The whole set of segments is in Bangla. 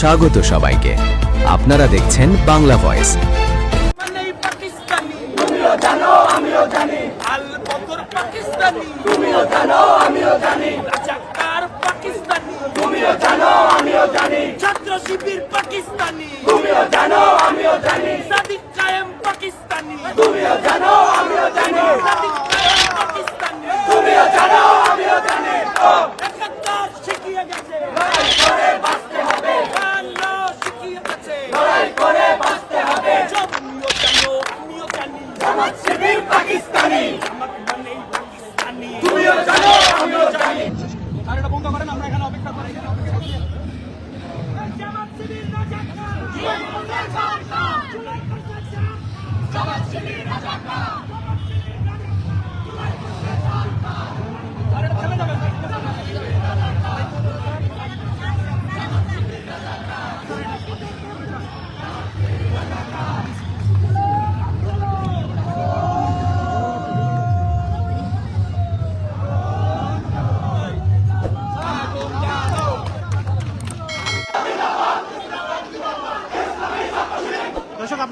স্বাগত সবাইকে। আপনারা দেখছেন বাংলা ভয়েস। পাকিস্তানি। তুমিও জানো, আমিও জানি। সাদিক কায়েম পাকিস্তানি। তুমিও জানো, আমিও জানি। সাদিক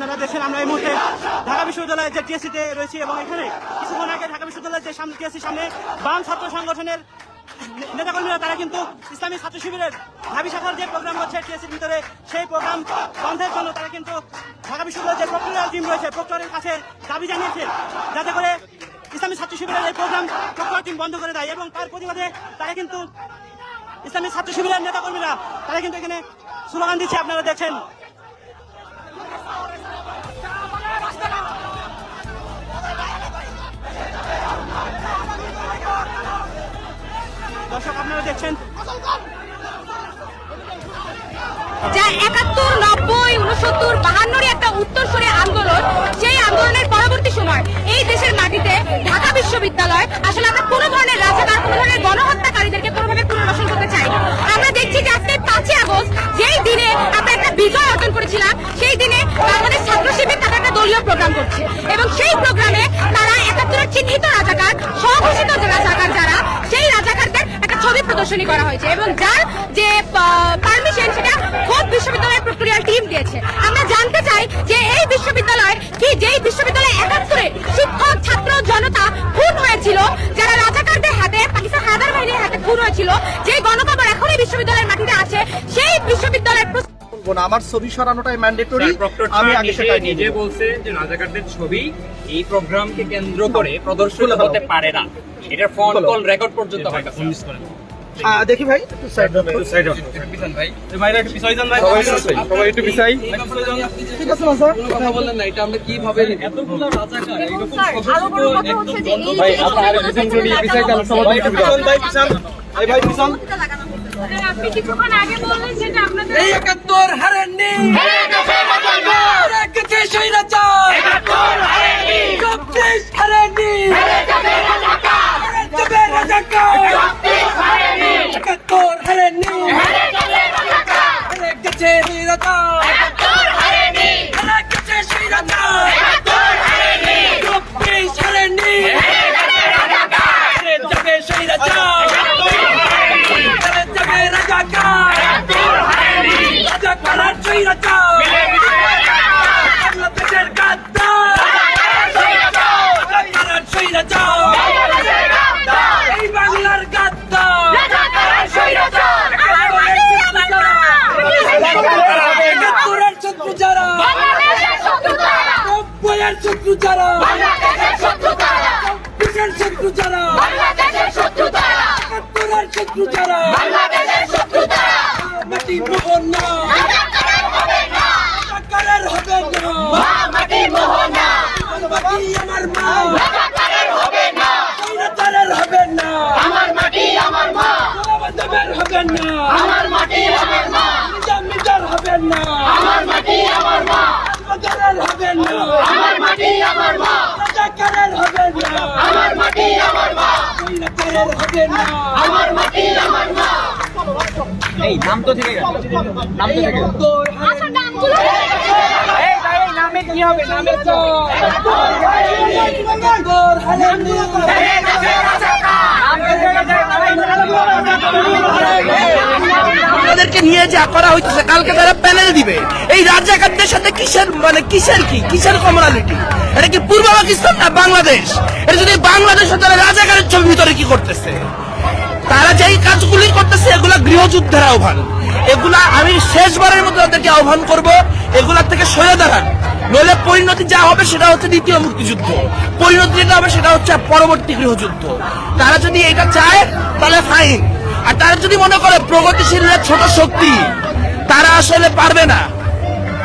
আপনারা দেখছেন আমরা এই মুহূর্তে ঢাকা বিশ্ববিদ্যালয়ের যে টিএসসিতে রয়েছি এবং এখানে কিছুক্ষণ আগে ঢাকা বিশ্ববিদ্যালয়ের যে সামনে টিএসসি সামনে বাম ছাত্র সংগঠনের নেতাকর্মীরা, তারা কিন্তু ইসলামী ছাত্র শিবিরের ঢাবি শাখার যে প্রোগ্রাম হচ্ছে টিএসসির ভিতরে, সেই প্রোগ্রাম বন্ধের জন্য তারা কিন্তু ঢাকা বিশ্ববিদ্যালয়ের যে প্রক্টোরিয়াল টিম রয়েছে প্রক্টরের কাছে দাবি জানিয়েছে, যাতে করে ইসলামী ছাত্র শিবিরের এই প্রোগ্রাম প্রক্টর টিম বন্ধ করে দেয় এবং তার প্রতিবাদে তারা কিন্তু ইসলামী ছাত্র শিবিরের নেতাকর্মীরা, তারা কিন্তু এখানে স্লোগান দিচ্ছে, আপনারা দেখছেন। একাত্তর, নব্বই উনসত্তর বাহান্নর একটা উত্তরসূরি আন্দোলন, সেই আন্দোলনের পরবর্তী সময় এই দেশের মাটিতে ঢাকা বিশ্ববিদ্যালয় আসলে আমরা কোনো ধরনের রাজাকার প্রদর্শনী করা হয়েছে এবং যার যে পারমিশন সেটা খোদ বিশ্ববিদ্যালয়ের প্রক্রিয়ার টিম দিয়েছে। আমরা জানতে চাই যে এই বিশ্ববিদ্যালয় কি যেই বিশ্ববিদ্যালয়ে একাত্তরে শিক্ষক ছাত্র জনতা খুন হয়েছিল যারা রাজাকারদের হাতে পাকিস্তান হায়দার বাহিনীর হাতে খুন হয়েছিল যেই গণকবর এখন এই বিশ্ববিদ্যালয়ের মাটিতে আছে সেই বিশ্ববিদ্যালয়ের বলব আমার ছবি সরানোটাই ম্যান্ডেটরি আমি আগে নিজে- সেটা নিজে বলছে যে রাজাকারদের ছবি এই প্রোগ্রামকে কেন্দ্র করে প্রদর্শন হতে পারে না। এটার ফোন কল রেকর্ড পর্যন্ত হয় দেখি ভাই ঠিক ভাই আপনার নিয়ে ভাই এই ভাই পিছন। আপনি কিছুক্ষণ আগে বললেন যেটা আপনাদের এই একাত্তর হারেননি। চব্বিশ হারেননি। 王源 মাটি আমার মা রাজাকারের হবে না আমার মাটি আমার মা স্বৈরাচারের হবে না আমার মাটি আমার মা এই নাম তো থেকে গেল নাম তো থেকে গেল আচ্ছা নামগুলো এই ভাই নামে কি হবে নামে তো একাত্তর হারেননি আমাদেরকে নিয়ে যা করা হইতেছে, কালকে তারা প্যানেল দিবে। এই রাজাকারদের সাথে কিসের মানে কিসের কি? কিসের এটা কি পূর্ব পাকিস্তান না বাংলাদেশ? এটা যদি বাংলাদেশ তাহলে রাজাকারের ভিতরে কি করতেছে? তারা যেই কাজগুলি করতেছে, এগুলা গৃহযুদ্ধের আহ্বান। এগুলা আমি শেষবারের মতো তাদেরকে আহ্বান করব এগুলার থেকে সরে দাঁড়ান। নইলে পরিণতি যা হবে সেটা হচ্ছে দ্বিতীয় মুক্তিযুদ্ধ। পরিণতি যেটা হবে সেটা হচ্ছে পরবর্তী গৃহযুদ্ধ। তারা যদি এটা চায়, তাহলে ফাইন আর তারা যদি মনে করে প্রগতিশীলরা ছোট শক্তি, তারা আসলে পারবে না।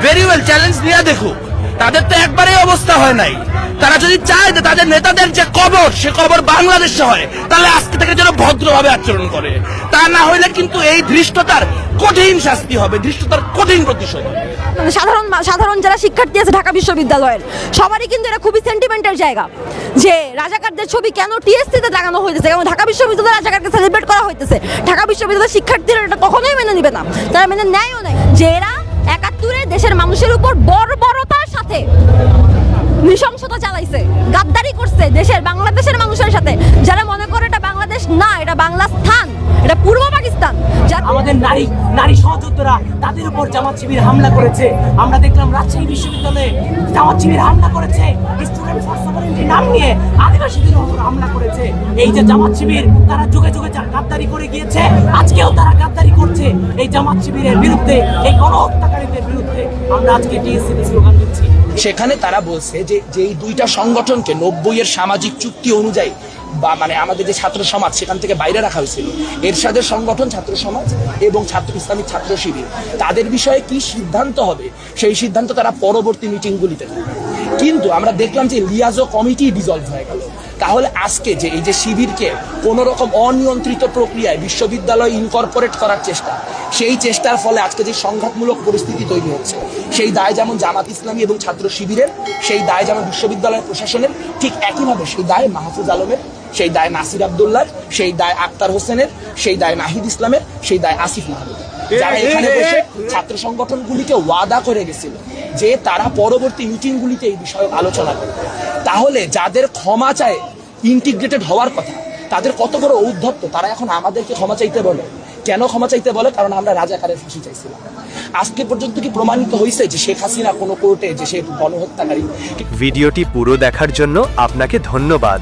ভেরি ওয়েল চ্যালেঞ্জ নিয়ে দেখুক তাদের তো একবারে অবস্থা হয় নাই। তারা যদি চায় যে তাদের নেতাদের যে কবর, সে কবর বাংলাদেশে হয়, তাহলে আজকে থেকে যেন ভদ্রভাবে আচরণ করে। তা না হইলে কিন্তু এই ধৃষ্টতার কঠিন শাস্তি হবে, ধৃষ্টতার কঠিন প্রতিশোধ হবে। সাধারণ সাধারণ যারা শিক্ষার্থী আছে ঢাকা বিশ্ববিদ্যালয়ের, সবারই কিন্তু এটা খুবই সেন্টিমেন্টের জায়গা যে রাজাকারদের ছবি কেন টিএসসিতে লাগানো হয়েছে কেন ঢাকা বিশ্ববিদ্যালয় রাজাকারকে সেলিব্রেট করা হইতেছে? ঢাকা বিশ্ববিদ্যালয়ের শিক্ষার্থীরা এটা কখনোই মেনে নিবে না। তারা মেনে নেয়ও নাই যে এরা একাত্তরে দেশের মানুষের উপর বর্বরতার সাথে নৃশংসতা চালাইছে, গাদ্দারি করছে দেশের, বাংলাদেশের মানুষের সাথে। যারা মনে করে এটা বাংলাদেশ না, এটা বাংলা স্থান। এটা পূর্ব পাকিস্তান যার আমাদের নারী নারী সহযোদ্ধারা তাদের উপর জামাত শিবির হামলা করেছে। আমরা দেখলাম রাজশাহী বিশ্ববিদ্যালয়ে জামাত শিবির হামলা করেছে। স্টুডেন্ট ফর সভারেন্টি নাম নিয়ে আদিবাসীদের উপর হামলা করেছে। এই যে জামাত শিবির তারা যুগে যুগে যা গাদ্দারি করে গিয়েছে আজকেও তারা গাদ্দারি করছে। এই জামাত শিবিরের বিরুদ্ধে এই গণহত্যাকারীদের বিরুদ্ধে আমরা আজকে টিএসসি স্লোগান দিচ্ছি। সেখানে তারা বলছে যে যেই দুইটা সংগঠনকে নব্বই এর সামাজিক চুক্তি অনুযায়ী বা মানে আমাদের যে ছাত্র সমাজ, সেখান থেকে বাইরে রাখা হয়েছিল। এরশাদের সংগঠন ছাত্র সমাজ এবং ছাত্র ইসলামিক ছাত্র শিবির। তাদের বিষয়ে কি সিদ্ধান্ত হবে? সেই সিদ্ধান্ত তারা পরবর্তী মিটিংগুলিতে। কিন্তু আমরা দেখলাম যে লিয়াজো কমিটি ডিজলভ হয়ে গেল। তাহলে আজকে যে এই যে শিবিরকে কোনো রকম অনিয়ন্ত্রিত প্রক্রিয়ায় বিশ্ববিদ্যালয় ইনকর্পোরেট করার চেষ্টা, সেই চেষ্টার ফলে আজকে যে সংঘাতমূলক পরিস্থিতি তৈরি হচ্ছে, সেই দায় যেমন জামাত ইসলামী এবং ছাত্র শিবিরের, সেই দায় যেমন বিশ্ববিদ্যালয় প্রশাসনের, ঠিক একইভাবে সেই দায় মাহফুজ আলমের সেই দায় নাসির আবদুল্লাহ সেই দায় আক্তার হোসেনের সেই দায় নাহিদ ইসলামের সেই দায় আসিফ মাহমুদ যারা এখানে বসে ছাত্র সংগঠনগুলিকে ওয়াদা করে গেছিল যে তারা পরবর্তী মিটিংগুলিতে এই বিষয়ে আলোচনা করবে। তাহলে যাদের ক্ষমা চায় ইন্টিগ্রেটেড হওয়ার কথা তাদের কত বড় ঔদ্ধত্য? তারা এখন আমাদেরকে ক্ষমা চাইতে বলে। কেন ক্ষমা চাইতে বলে? কারণ আমরা রাজাকারের ফাঁসি চাইছিলাম। আজকে পর্যন্ত কি প্রমাণিত হয়েছে যে শেখ হাসিনা কোনো কোর্টে যে সে গণহত্যাকারী? ভিডিওটি পুরো দেখার জন্য আপনাকে ধন্যবাদ।